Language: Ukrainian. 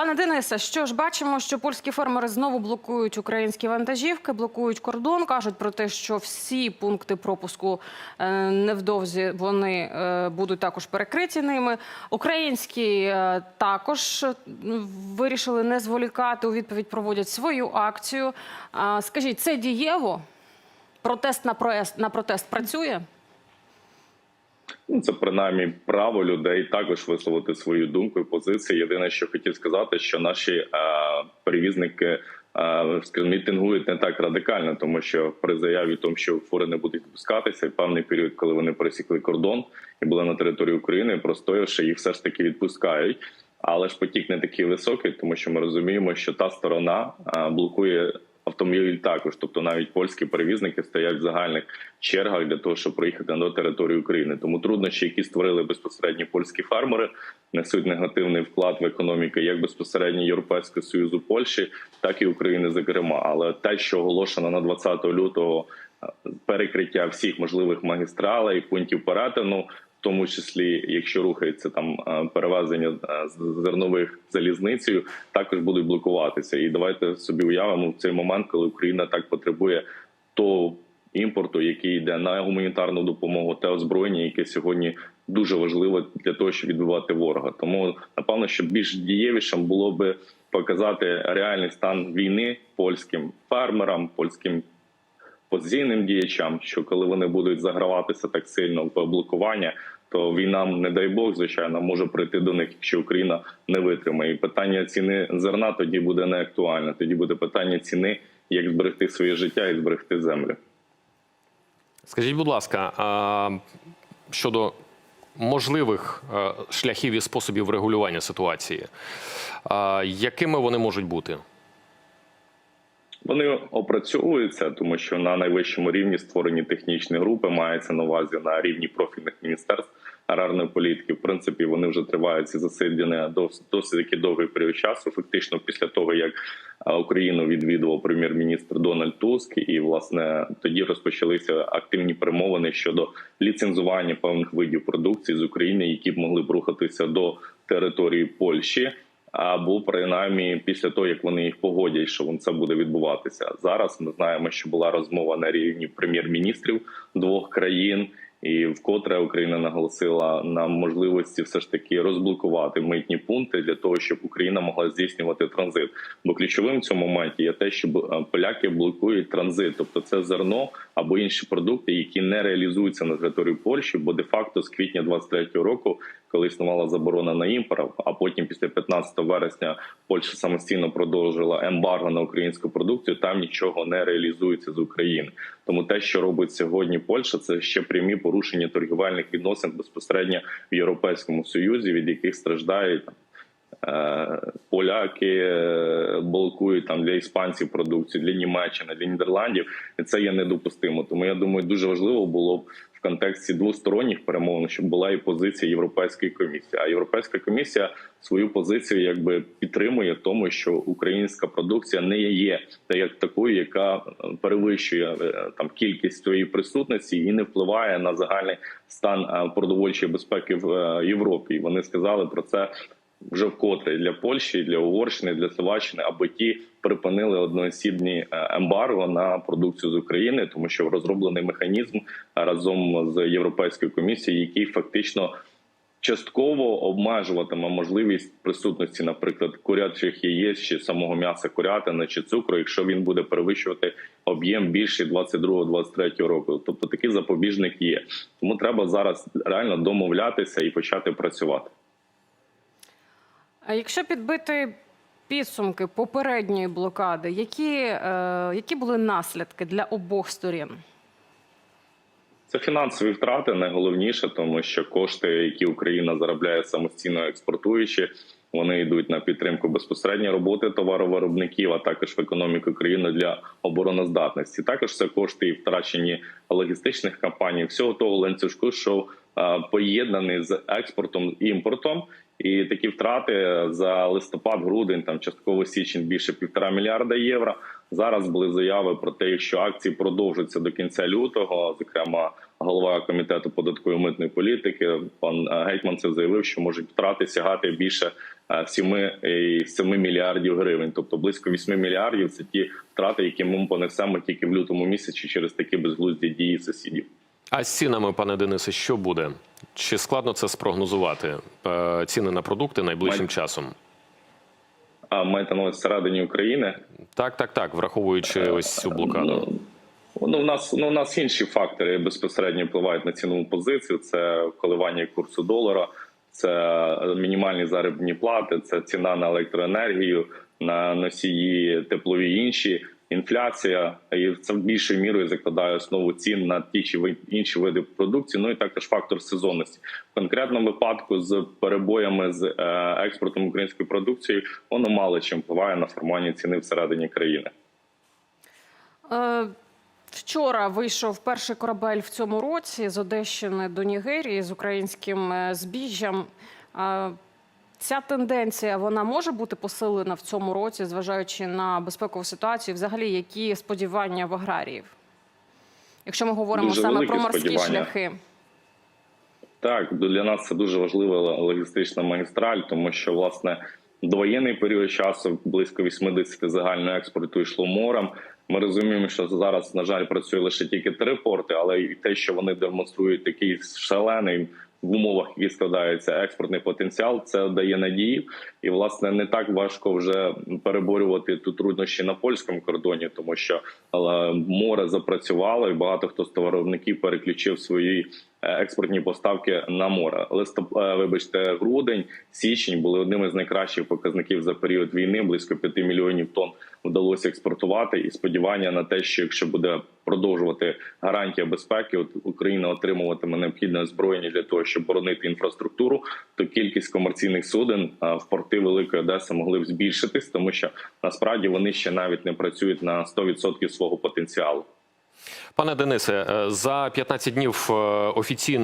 Пане Денисе, що ж бачимо, що польські фермери знову блокують українські вантажівки, блокують кордон. кажуть про те, що всі пункти пропуску е, невдовзі вони е, будуть також перекриті ними. Українські е, також вирішили не зволікати. У відповідь проводять свою акцію. Скажіть, це дієво? Протест на проест на протест працює? Ну, це принаймні право людей також висловити свою думку і позицію. Єдине, що хотів сказати, що наші е, перевізники е, мітингують не так радикально, тому що при заяві тому, що фури не будуть відпускатися, і певний період, коли вони пересікли кордон і були на території України, простоявши їх все ж таки відпускають. Але ж потік не такий високий, тому що ми розуміємо, що та сторона е, блокує автомобіль також. Тобто навіть польські перевізники стоять в загальних чергах для того, щоб проїхати на територію України. Тому труднощі, які створили безпосередньо польські фермери, несуть негативний вклад в економіку як безпосередньо Європейського союзу Польщі, так і України, зокрема. Але те, що оголошено на 20 лютого е, перекриття всіх можливих магістралей, пунктів перетину. Тому числі, якщо рухається там е, перевезення е, зернових залізницею, також будуть блокуватися. І давайте собі уявимо в цей момент, коли Україна так потребує того імпорту, який йде на гуманітарну допомогу, те озброєння, яке сьогодні дуже важливе для того, щоб відбивати ворога. Тому напевно, що більш дієвішим було би показати реальний стан війни польським фермерам, польським позиційним діячам, що коли вони будуть заграватися так сильно в блокування, то війна, не дай Бог, звичайно, може прийти до них, якщо Україна не витримає. І питання ціни зерна тоді буде не актуальне. Тоді буде питання ціни, як зберегти своє життя і зберегти землю. Скажіть, будь ласка, а щодо можливих е, шляхів і способів регулювання ситуації, якими вони можуть бути? Вони опрацьовуються, тому що на найвищому рівні створені технічні групи, мається на увазі на рівні профільних міністерств аграрної політики. В принципі, вони вже тривають ці засідання досить таки довгий період часу. Фактично, після того як Україну відвідував прем'єр-міністр Дональд Туск, і власне тоді розпочалися активні перемовини щодо ліцензування певних видів продукції з України, які б могли б рухатися до території Польщі. Або принаймні після того, як вони їх погодять, що це буде відбуватися зараз. Ми знаємо, що була розмова на рівні прем'єр-міністрів двох країн, і вкотре Україна наголосила на можливості все ж таки розблокувати митні пункти для того, щоб Україна могла здійснювати транзит. Бо ключовим в цьому моменті є те, що е, поляки блокують транзит, тобто це зерно або інші продукти, які не реалізуються на території Польщі, бо де факто з квітня 23-го року, коли існувала заборона на імпорт, а потім після 15 вересня Польща самостійно продовжила ембарго на українську продукцію. Там нічого не реалізується з України. Тому те, що робить сьогодні Польща, це ще прямі порушення торгівельних відносин безпосередньо в Європейському Союзі, від яких страждають е, Поляки е, блокують там для іспанців продукцію, для Німеччини, для Нідерландів, і це є недопустимо. Тому я думаю, дуже важливо було б в контексті двосторонніх перемовин, щоб була і позиція Європейської комісії. А Європейська комісія свою позицію якби підтримує тому, що українська продукція не є та як такою, яка е, перевищує е, там кількість своєї присутності і не впливає на загальний стан е, продовольчої безпеки в Європі. Вони сказали про це вже вкотре для Польщі, для Угорщини, для Словаччини, аби ті припинили одноосібні ембарго на продукцію з України, тому що розроблений механізм разом з Європейською комісією, який фактично частково обмежуватиме можливість присутності, наприклад, курячих яєць чи самого м'яса курятини чи цукру, якщо він буде перевищувати об'єм більше 22-23 року. Тобто такий запобіжник є. Тому треба зараз реально домовлятися і почати працювати. А якщо підбити підсумки попередньої блокади, які, е, які були наслідки для обох сторін? Це фінансові втрати найголовніше, тому що кошти, які Україна заробляє самостійно експортуючи, вони йдуть на підтримку безпосередньо роботи товаровиробників, а також в економіку країни для обороноздатності. Також це кошти і втрачені логістичних компаній, всього того ланцюжку, що поєднаний з експортом і імпортом. І такі втрати за листопад, грудень, там частково січень більше півтора мільярда євро. Зараз були заяви про те, що акції продовжаться до кінця лютого. Зокрема, голова комітету податкової митної політики пан е, Гетьманцев заявив, що можуть втрати сягати більше е, 7, 7 мільярдів гривень, тобто близько 8 мільярдів. Це ті втрати, які ми понесемо тільки в лютому місяці через такі безглузді дії сусідів. А з цінами, пане Денисе, що буде? Чи складно це спрогнозувати? Е, Ціни на продукти найближчим Ми- часом? А маєте на увазі всередині України Так, так, так, враховуючи ось цю блокаду. Ну, ну, в нас ну, в нас інші фактори безпосередньо впливають на цінову позицію. Це коливання курсу долара, це мінімальні заробітні плати, це ціна на електроенергію, на носії теплові інші. Інфляція і це в більшою мірою закладає основу цін на ті чи інші види продукції. Ну і також фактор сезонності. В конкретному випадку з перебоями з е, експортом української продукції воно мало чим впливає на формування ціни всередині країни. Е, Вчора вийшов перший корабель в цьому році з Одещини до Нігерії з українським е, збіжжям. Ця тенденція вона може бути посилена в цьому році, зважаючи на безпекову ситуацію. Взагалі, які сподівання в аграріїв? Якщо ми говоримо Дуже саме про морські сподівання. шляхи. Так, для нас це дуже важлива логістична магістраль, тому що власне довоєнний період часу близько 80 загального експорту йшло морем. Ми розуміємо, що зараз на жаль працює лише тільки три порти, але і те, що вони демонструють такий шалений в умовах, які складаються експортний потенціал, це дає надію. І власне не так важко вже переборювати тут труднощі на польському кордоні, тому що море запрацювало, і багато хто з товаровників переключив свої е, експортні поставки на море. Листоп, е, вибачте, грудень, січень були одними з найкращих показників за період війни. Близько 5 мільйонів тонн вдалося експортувати. І сподівання на те, що якщо буде продовжувати гарантія безпеки, от Україна отримуватиме необхідне озброєння для того, щоб боронити інфраструктуру, то кількість комерційних суден в порти Великої Одеси могли б збільшитись, тому що насправді вони ще навіть не працюють на 100% свого потенціалу. Пане Денисе, е, за 15 днів е, офіційно.